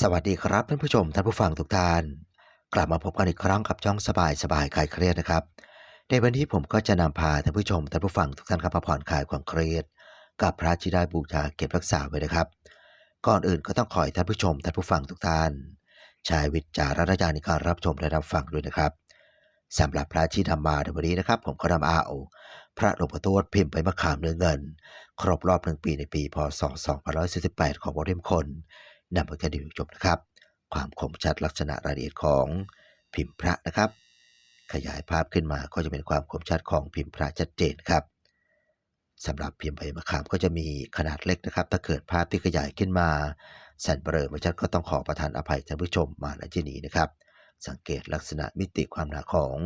สวัสดีครับท่านผู้ชมท่านผู้ฟังทุกท่าน กลับมาพบกันอีกครั้งกับช่องสบายสบายคลายเครียดนะครับ ในวันนี้ผมก็จะนำพาท่านผู้ชมท่านผู้ฟังทุกท่านครับมาผ่อนคลายความเครียด กับพระที่ได้บูชาเก็บรักษาไว้นะครับ ก่อนอื่นก็ต้องขอให้ท่านผู้ชมท่านผู้ฟังทุกท่านใช้วิจารณญาณในการรับชมและรับฟังด้วยนะครับสำหรับพระที่นำมาในวันนี้นะครับ ผมก็นำเอาพระหลวงพ่อทวดพิมพ์ใบมะขามเนื้อเงิน ครบรอบหนึ่งปีในปีพศ 2548 ของวอริมคน นำมาแค่ดีจบนะครับ ความคมชัดลักษณะรายละเอียดของพิมพ์พระนะครับ ขยายภาพขึ้นมาก็จะเป็นความคมชัดของพิมพ์พระชัดเจนครับสำหรับพิมพ์ใบมะขามก็จะมีขนาดเล็กนะครับ ถ้าเกิดภาพที่ขยายขึ้นมาสันเบลอม่ชัดก็ต้องขอประทานอภัยท่านผู้ชมมาณที่นี้นะครับ สังเกตลักษณะมิติความหนาของ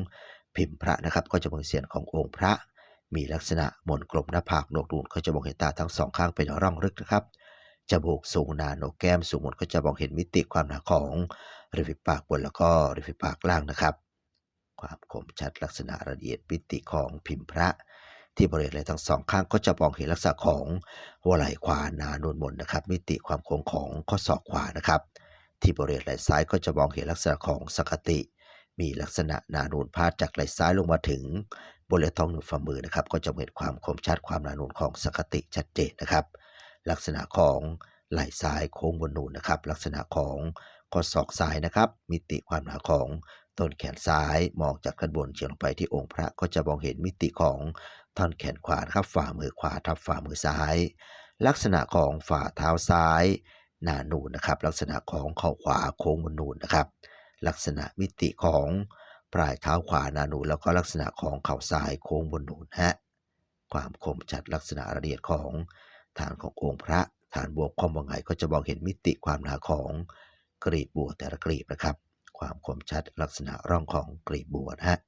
พิมพ์พระนะครับ ก็จะมองเสียนขององค์พระ มีลักษณะหมนกลมหน้าผากโหนกนูนก็จะมองเห็นตาทั้งสองข้างเป็นร่องลึกนะครับ จมูกสูงหนาโหนกแก้มสูงหมดก็จะมองเห็นมิติความหนาของริมฝีปากบนแล้วก็ริมฝีปากล่างนะครับ ความคมชัดลักษณะละเอียดมิติของพิมพ์พระ ที่บริเวณไหล่ทั้งสองข้างก็จะมองเห็นลักษณะของหัวไหล่ขวาหนานูนมนนะครับ มิติความโค้งของข้อศอกขวานะครับ ที่บริเวณไหล่ซ้ายก็จะมองเห็นลักษณะของสกติ มีลักษณะหนานูนพาดจากไหล่ซ้ายลงมาถึงบริเวณท้องหนึ่งฝ่ามือนะครับ ก็จะเห็นความคมชัดความหนานูนของสกติชัดเจนนะครับ ลักษณะของไหล่ซ้ายโค้งบนนูนนะครับ ลักษณะของข้อศอกซ้ายนะครับ มิติความหนาของต้นแขนซ้ายมองจากด้านบนเฉียงลงไปที่องค์พระก็จะมองเห็นมิติของท่อนแขนขวาครับฝ่ามือขวาทับฝ่ามือซ้าย ลักษณะของฝ่าเท้าซ้าย หนานูนนะครับ ลักษณะของเข่าขวาโค้งบนนูนนะครับ ลักษณะมิติของปลายเท้าขวาหนานูนแล้วก็ลักษณะของเข่าซ้ายโค้งบนนูนฮะความคมชัดลักษณะละเอียดของ ฐานขององค์พระ ฐานบวกคอมบังไงก็จะมองเห็นมิติความหนาของกรีบบัวแต่ละกรีบนะครับ ความคมชัดลักษณะร่องของกรีบบัวนะฮะ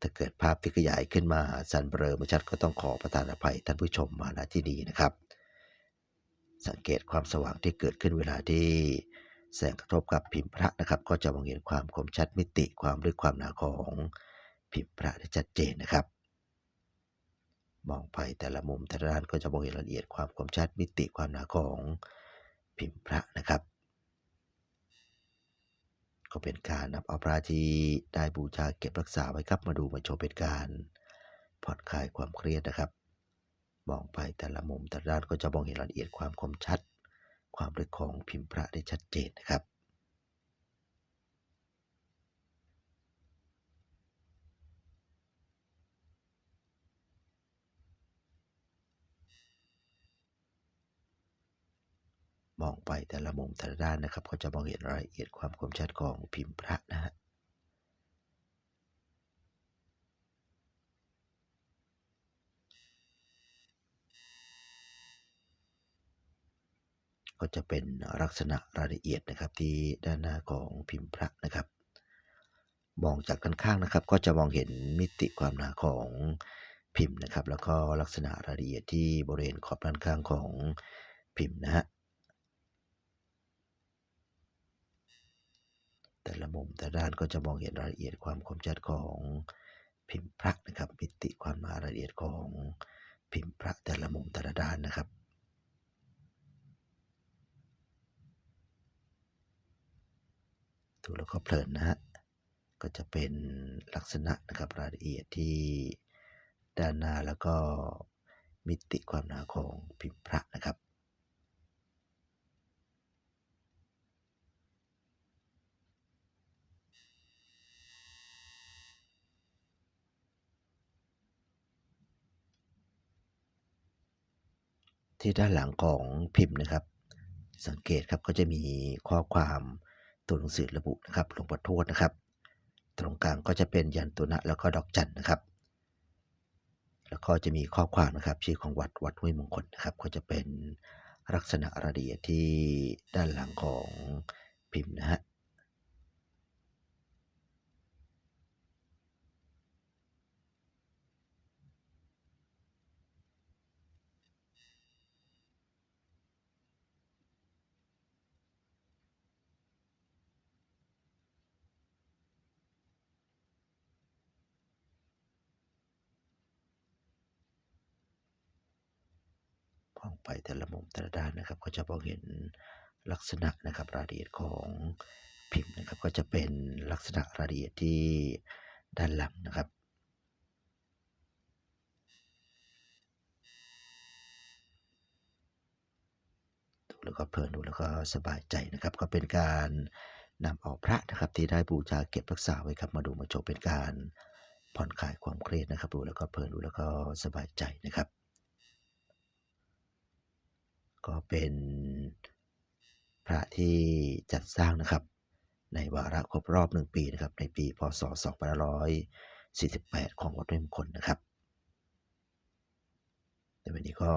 ถ้าเกิดภาพที่ขยายขึ้นมาสันเบลอไม่ชัดก็ต้องขอประทานอภัยท่านผู้ชมมาณที่นี้นะครับ สังเกตความสว่างที่เกิดขึ้นเวลาที่แสงกระทบกับพิมพ์พระนะครับ ก็จะมองเห็นความคมชัดมิติความลึกความหนาของพิมพ์พระได้ชัดเจนนะครับ มองไปแต่ละมุมแต่ละด้านก็จะมองเห็นรายละเอียดความคมชัดมิติความหนาของพิมพ์พระนะครับ ก็เป็นการนำเอาพระที่ได้บูชาเก็บรักษาไว้ครับมาดูมาชมเป็นการผ่อนคลายความเครียดนะครับ มองไปแต่ละมุมแต่ละด้านก็จะมองเห็นรายละเอียดความคมชัด ความลึกของพิมพ์พระได้ชัดเจนนะครับ มองไปแต่ละมุมแต่ละด้านนะครับ ก็จะมองเห็นรายละเอียดความคมชัดของพิมพ์พระนะฮะก็จะเป็นลักษณะรายละเอียดนะครับที่ด้านหน้าของพิมพ์พระนะครับ มองจากด้านข้างนะครับ ก็จะมองเห็นมิติความหนาของพิมพ์นะครับ แล้วก็ลักษณะรายละเอียดที่บริเวณขอบด้านข้างของพิมพ์นะฮะ แต่ละมุมแต่ละด้านก็จะมองเห็นรายละเอียดความคมชัดของพิมพ์พระนะครับมิติความหนารายละเอียดของพิมพ์พระแต่ละมุมแต่ละด้านนะครับดูแล้วก็เพลินนะฮะก็จะเป็นลักษณะนะครับรายละเอียดที่ด้านหน้าแล้วก็มิติความหนาของพิมพ์พระนะครับ ที่ด้านหลังของพิมพ์นะครับ สังเกตครับก็จะมีข้อความตัวหนังสือระบุนะครับหลวงพ่อทวดนะครับ ตรงกลางก็จะเป็นยันตุนะแล้วก็ดอกจันนะครับ แล้วก็จะมีข้อความนะครับ ชื่อของวัดวัดห้วยมงคลนะครับ ก็จะเป็นลักษณะรายละเอียดที่ด้านหลังของพิมพ์นะฮะ อองไปแต่ละมุมแต่ละด้านนะครับก็จะมองเห็นลักษณะนะครับรายละเอียดของพิมพ์นะครับก็จะเป็นลักษณะรายละเอียดที่ด้านหลังนะครับดูแล้วก็เพลินดูแล้วก็สบายใจนะครับ ก็เป็นการนำเอาพระนะครับที่ได้บูชาเก็บรักษาไว้ครับมาดูมาโชมเป็นการผ่อนคลายความเครียดนะครับ ดูแล้วก็เพลินดูแล้วก็สบายใจนะครับ ก็เป็นพระที่จัดสร้างนะครับ ในวาระครบรอบหนึ่งปีนะครับ ในปีพศ 2548 ของวัดห้วยมคลนะครับในวันนี้ก็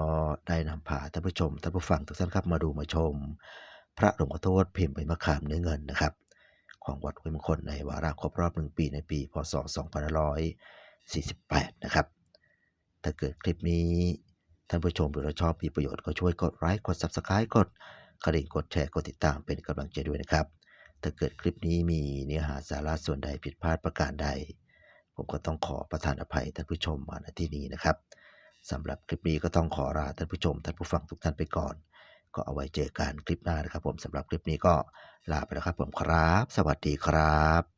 ได้นำพาท่านผู้ชมท่านผู้ฟังทุกท่านครับมาดูมาชม พระหลวงพ่อโทษพิมพ์ใบมะขามเนื้อเงินนะครับ ของวัดห้วยมคลในวาระครบรอบหนึ่งปีในปี พศ 2548 นะครับ ถ้าเกิดคลิปนี้ ท่านผู้ชมหรือเราชอบมีประโยชน์ก็ช่วยกดไลค์กด Subscribe กดกระดิ่งกดแชร์กดติดตามเป็นกำลังใจด้วยนะครับ ถ้าเกิดคลิปนี้มีเนื้อหาสาระส่วนใดผิดพลาดประการใด ผมก็ต้องขอประทานอภัยท่านผู้ชมมาณที่นี้นะครับสำหรับคลิปนี้ก็ต้องขอลาท่านผู้ชมท่านผู้ฟังทุกท่านไปก่อน ก็เอาไว้เจอกันคลิปหน้านะครับ ผมสำหรับคลิปนี้ก็ลาไปแล้วครับ ผมครับ สวัสดีครับ